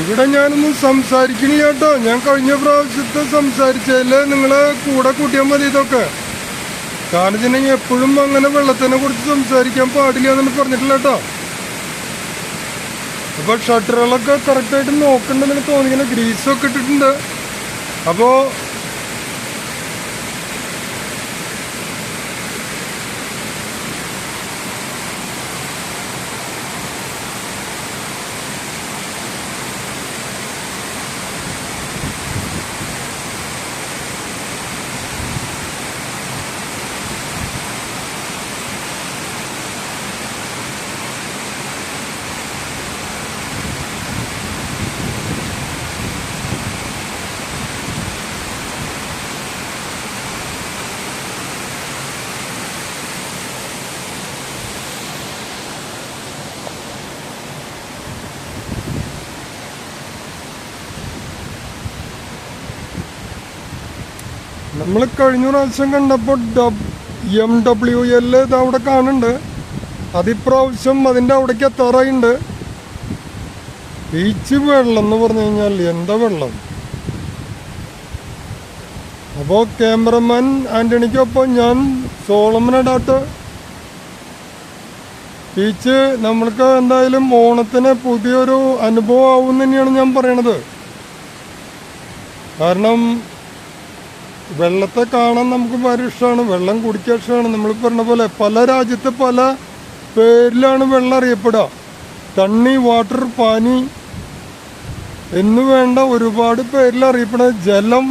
ഇവിടെ ഞാനൊന്നും സംസാരിക്കണില്ല കേട്ടോ. ഞാൻ കഴിഞ്ഞ പ്രാവശ്യത്തെ സംസാരിച്ചതിൽ നിങ്ങളെ കൂടെ കൂട്ടിയാൽ മതി ഇതൊക്കെ. കാരണം വെച്ചിട്ടുണ്ടെങ്കിൽ എപ്പോഴും അങ്ങനെ വെള്ളത്തിനെ കുറിച്ച് സംസാരിക്കാൻ പാടില്ല എന്ന് പറഞ്ഞിട്ടില്ല കേട്ടോ. അപ്പൊ ഷട്ടറുകളൊക്കെ കറക്റ്റായിട്ട് നോക്കണ്ടെന്ന് തോന്നിങ്ങനെ ഗ്രീസൊക്കെ ഇട്ടിട്ടുണ്ട്. അപ്പോ നമ്മൾ കഴിഞ്ഞ പ്രാവശ്യം കണ്ടപ്പോൾ ഡബ് എം ഡബ്ല്യു എൽ ഇത് അവിടെ കാണുന്നുണ്ട്. അതിപ്രാവശ്യം അതിന്റെ അവിടേക്ക് എത്താറായിണ്ട്. ബീച്ച് വെള്ളം എന്ന് പറഞ്ഞു കഴിഞ്ഞാൽ എന്താ വെള്ളം? അപ്പോൾ ക്യാമറമാൻ ആന്റണിക്കൊപ്പം ഞാൻ സോളമൻ അടാട്ട്. ബീച്ച് നമ്മൾക്ക് എന്തായാലും ഓണത്തിന് പുതിയൊരു അനുഭവം ആവും തന്നെയാണ് ഞാൻ പറയണത്. കാരണം വെള്ളത്തെ കാണാൻ നമുക്ക് ഭയങ്കര ഇഷ്ടമാണ് വെള്ളം കുടിക്കാൻ ഇഷ്ടമാണ് നമ്മൾ പറഞ്ഞ പോലെ പല രാജ്യത്തെ പല പേരിലാണ് വെള്ളം അറിയപ്പെടുക. തണ്ണി വാട്ടർ പാനി എന്ന് വേണ്ട ഒരുപാട് പേരിൽ അറിയപ്പെടുന്ന ജലം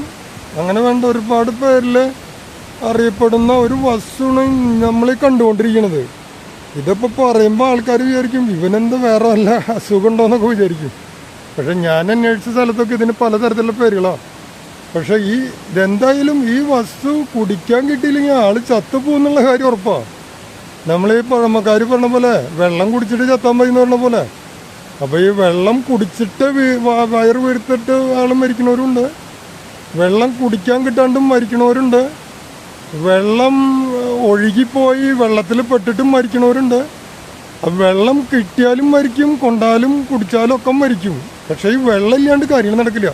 അങ്ങനെ വേണ്ട ഒരുപാട് പേരിൽ അറിയപ്പെടുന്ന ഒരു വസ്തുവാണ് നമ്മൾ കണ്ടുകൊണ്ടിരിക്കുന്നത്. ഇതിപ്പോൾ പറയുമ്പോൾ ആൾക്കാർ വിചാരിക്കും ഇവനെന്ത് വേറെ വല്ല അസുഖം ഉണ്ടോയെന്നൊക്കെ വിചാരിക്കും. പക്ഷെ ഞാൻ അന്വേഷിച്ച സ്ഥലത്തൊക്കെ ഇതിന് പലതരത്തിലുള്ള പേരുകളാണ് പക്ഷെ ഈ ഇതെന്തായാലും ഈ വസ്തു കുടിക്കാൻ കിട്ടിയില്ലെങ്കിൽ ആൾ ചത്തുപോകുന്നുള്ള കാര്യം ഉറപ്പാണ് നമ്മൾ ഈ പഴമക്കാർ പറഞ്ഞ പോലെ വെള്ളം കുടിച്ചിട്ട് ചത്താൻ എന്ന് പറഞ്ഞ പോലെ. അപ്പൊ ഈ വെള്ളം കുടിച്ചിട്ട് വയറ് വീർത്തിട്ട് ആൾ മരിക്കണവരുണ്ട് വെള്ളം കുടിക്കാൻ കിട്ടാണ്ടും മരിക്കണവരുണ്ട് വെള്ളം ഒഴുകിപ്പോയി വെള്ളത്തിൽ പെട്ടിട്ടും മരിക്കണവരുണ്ട് വെള്ളം കിട്ടിയാലും മരിക്കും കൊണ്ടാലും കുടിച്ചാലും ഒക്കെ മരിക്കും. പക്ഷേ ഈ വെള്ളം ഇല്ലാണ്ട് കാര്യങ്ങൾ നടക്കില്ല.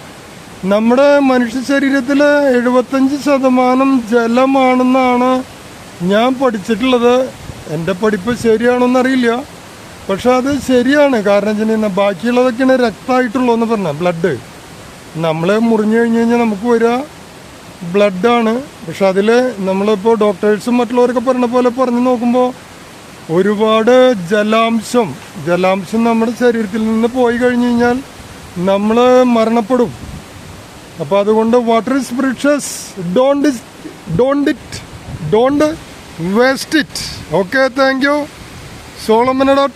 നമ്മുടെ മനുഷ്യ ശരീരത്തിൽ എഴുപത്തഞ്ച് ശതമാനം ജലമാണെന്നാണ് ഞാൻ പഠിച്ചിട്ടുള്ളത്. എന്റെ പഠിപ്പ് ശരിയാണോന്നറിയില്ല. പക്ഷെ അത് ശരിയാണ്. കാരണം വെച്ചിട്ടുണ്ടെങ്കിൽ ബാക്കിയുള്ളതൊക്കെയാണ് രക്തമായിട്ടുള്ളൂ എന്ന് പറഞ്ഞാൽ ബ്ലഡ്. നമ്മൾ മുറിഞ്ഞു കഴിഞ്ഞ് കഴിഞ്ഞാൽ നമുക്ക് വരിക ബ്ലഡാണ്. പക്ഷെ അതിൽ നമ്മളിപ്പോൾ ഡോക്ടേഴ്സും മറ്റുള്ളവരൊക്കെ പറഞ്ഞ പോലെ പറഞ്ഞു നോക്കുമ്പോൾ ഒരുപാട് ജലാംശം ജലാംശം നമ്മുടെ ശരീരത്തിൽ നിന്ന് പോയി കഴിഞ്ഞ് കഴിഞ്ഞാൽ നമ്മൾ മരണപ്പെടും. അപ്പോൾ അതുകൊണ്ട് water is precious don't don't it don't waste it okay thank you സോളമന dot